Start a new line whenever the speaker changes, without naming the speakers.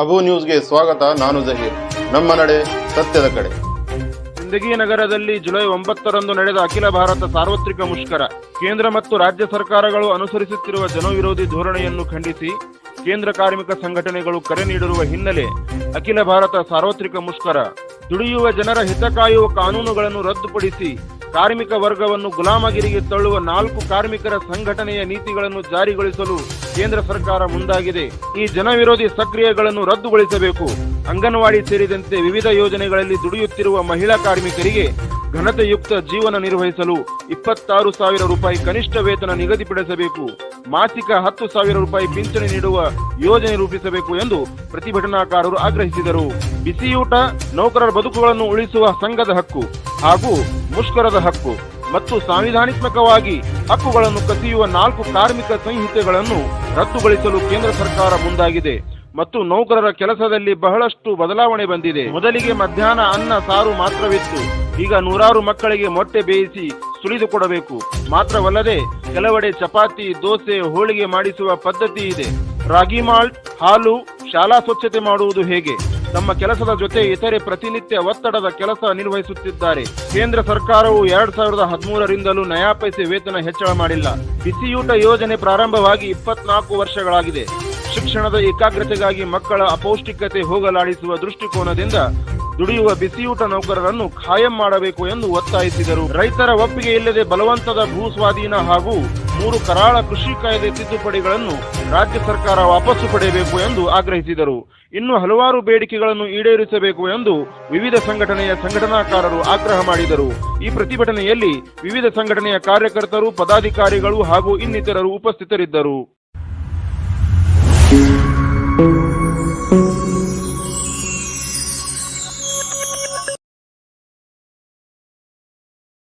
ಅಬು ನ್ಯೂಸ್ಗೆ ಸ್ವಾಗತ, ನಾನು ಜಹೀರ್. ನಮ್ಮ ನಡೆ ಸತ್ಯದ ಕಡೆ.
ಸಿಂದಗಿ ನಗರದಲ್ಲಿ ಜುಲೈ ಒಂಬತ್ತರಂದು ನಡೆದ ಅಖಿಲ ಭಾರತ ಸಾರ್ವತ್ರಿಕ ಮುಷ್ಕರ. ಕೇಂದ್ರ ಮತ್ತು ರಾಜ್ಯ ಸರ್ಕಾರಗಳು ಅನುಸರಿಸುತ್ತಿರುವ ಜನವಿರೋಧಿ ಧೋರಣೆಯನ್ನು ಖಂಡಿಸಿ ಕೇಂದ್ರ ಕಾರ್ಮಿಕ ಸಂಘಟನೆಗಳು ಕರೆ ನೀಡಿರುವ ಹಿನ್ನೆಲೆ ಅಖಿಲ ಭಾರತ ಸಾರ್ವತ್ರಿಕ ಮುಷ್ಕರ. ದುಡಿಯುವ ಜನರ ಹಿತ ಕಾಯುವ ಕಾನೂನುಗಳನ್ನು ರದ್ದುಪಡಿಸಿ ಕಾರ್ಮಿಕ ವರ್ಗವನ್ನು ಗುಲಾಮಗಿರಿಗೆ ತಳ್ಳುವ ನಾಲ್ಕು ಕಾರ್ಮಿಕರ ಸಂಘಟನೆಯ ನೀತಿಗಳನ್ನು ಜಾರಿಗೊಳಿಸಲು ಕೇಂದ್ರ ಸರ್ಕಾರ ಮುಂದಾಗಿದೆ. ಈ ಜನವಿರೋಧಿ ಸಕ್ರಿಯಗಳನ್ನು ರದ್ದುಗೊಳಿಸಬೇಕು. ಅಂಗನವಾಡಿ ಸೇರಿದಂತೆ ವಿವಿಧ ಯೋಜನೆಗಳಲ್ಲಿ ದುಡಿಯುತ್ತಿರುವ ಮಹಿಳಾ ಕಾರ್ಮಿಕರಿಗೆ ಘನತೆಯುಕ್ತ ಜೀವನ ನಿರ್ವಹಿಸಲು ಇಪ್ಪತ್ತಾರು ಸಾವಿರ ರೂಪಾಯಿ ಕನಿಷ್ಠ ವೇತನ ನಿಗದಿಪಡಿಸಬೇಕು. ಮಾಸಿಕ ಹತ್ತು ಸಾವಿರ ರೂಪಾಯಿ ಪಿಂಚಣಿ ನೀಡುವ ಯೋಜನೆ ರೂಪಿಸಬೇಕು ಎಂದು ಪ್ರತಿಭಟನಾಕಾರರು ಆಗ್ರಹಿಸಿದರು. ಬಿಸಿಯೂಟ, ನೌಕರರ ಬದುಕುಗಳನ್ನು ಉಳಿಸುವ ಸಂಘದ ಹಕ್ಕು ಹಾಗೂ ಮುಷ್ಕರದ ಹಕ್ಕು ಮತ್ತು ಸಾಂವಿಧಾನಿತ್ಮಕವಾಗಿ ಹಕ್ಕುಗಳನ್ನು ಕಸಿಯುವ ನಾಲ್ಕು ಕಾರ್ಮಿಕ ಸಂಹಿತೆಗಳನ್ನು ರದ್ದುಗೊಳಿಸಲು ಕೇಂದ್ರ ಸರ್ಕಾರ ಮುಂದಾಗಿದೆ ಮತ್ತು ನೌಕರರ ಕೆಲಸದಲ್ಲಿ ಬಹಳಷ್ಟು ಬದಲಾವಣೆ ಬಂದಿದೆ. ಮೊದಲಿಗೆ ಮಧ್ಯಾಹ್ನ ಅನ್ನ ಸಾರು ಮಾತ್ರವಿತ್ತು. ಈಗ ನೂರಾರು ಮಕ್ಕಳಿಗೆ ಮೊಟ್ಟೆ ಬೇಯಿಸಿ ಸುಳಿದು ಕೊಡಬೇಕು ಮಾತ್ರವಲ್ಲದೆ ಕೆಲವೆಡೆ ಚಪಾತಿ, ದೋಸೆ, ಹೋಳಿಗೆ ಮಾಡಿಸುವ ಪದ್ಧತಿ ಇದೆ. ರಾಗಿ ಮಾಲ್ಟ್, ಹಾಲು, ಶಾಲಾ ಸ್ವಚ್ಛತೆ ಮಾಡುವುದು ಹೇಗೆ? ತಮ್ಮ ಕೆಲಸದ ಜೊತೆ ಇತರೆ ಪ್ರತಿನಿತ್ಯ ಒತ್ತಡದ ಕೆಲಸ ನಿರ್ವಹಿಸುತ್ತಿದ್ದಾರೆ. ಕೇಂದ್ರ ಸರ್ಕಾರವು ಎರಡ್ ಸಾವಿರದ ಹದಿಮೂರರಿಂದಲೂ ನಯಾ ಪೈಸೆ ವೇತನ ಹೆಚ್ಚಳ ಮಾಡಿಲ್ಲ. ಬಿಸಿಯೂಟ ಯೋಜನೆ ಪ್ರಾರಂಭವಾಗಿ ಇಪ್ಪತ್ನಾಲ್ಕು ವರ್ಷಗಳಾಗಿದೆ. ಶಿಕ್ಷಣದ ಏಕಾಗ್ರತೆಗಾಗಿ ಮಕ್ಕಳ ಅಪೌಷ್ಟಿಕತೆ ಹೋಗಲಾಡಿಸುವ ದೃಷ್ಟಿಕೋನದಿಂದ ದುಡಿಯುವ ಬಿಸಿಯೂಟ ನೌಕರರನ್ನು ಖಾಯಂ ಮಾಡಬೇಕು ಎಂದು ಒತ್ತಾಯಿಸಿದರು. ರೈತರ ಒಪ್ಪಿಗೆ ಇಲ್ಲದೆ ಬಲವಂತದ ಭೂ ಸ್ವಾಧೀನ ಹಾಗೂ ಮೂರು ಕರಾಳ ಕೃಷಿ ಕಾಯ್ದೆ ತಿದ್ದುಪಡಿಗಳನ್ನು ರಾಜ್ಯ ಸರ್ಕಾರ ವಾಪಸ್ಸು ಪಡೆಯಬೇಕು ಎಂದು ಆಗ್ರಹಿಸಿದರು. ಇನ್ನು ಹಲವಾರು ಬೇಡಿಕೆಗಳನ್ನು ಈಡೇರಿಸಬೇಕು ಎಂದು ವಿವಿಧ ಸಂಘಟನೆಯ ಸಂಘಟನಾಕಾರರು ಆಗ್ರಹ ಮಾಡಿದರು. ಈ ಪ್ರತಿಭಟನೆಯಲ್ಲಿ ವಿವಿಧ ಸಂಘಟನೆಯ ಕಾರ್ಯಕರ್ತರು, ಪದಾಧಿಕಾರಿಗಳು ಹಾಗೂ ಇನ್ನಿತರರು ಉಪಸ್ಥಿತರಿದ್ದರು.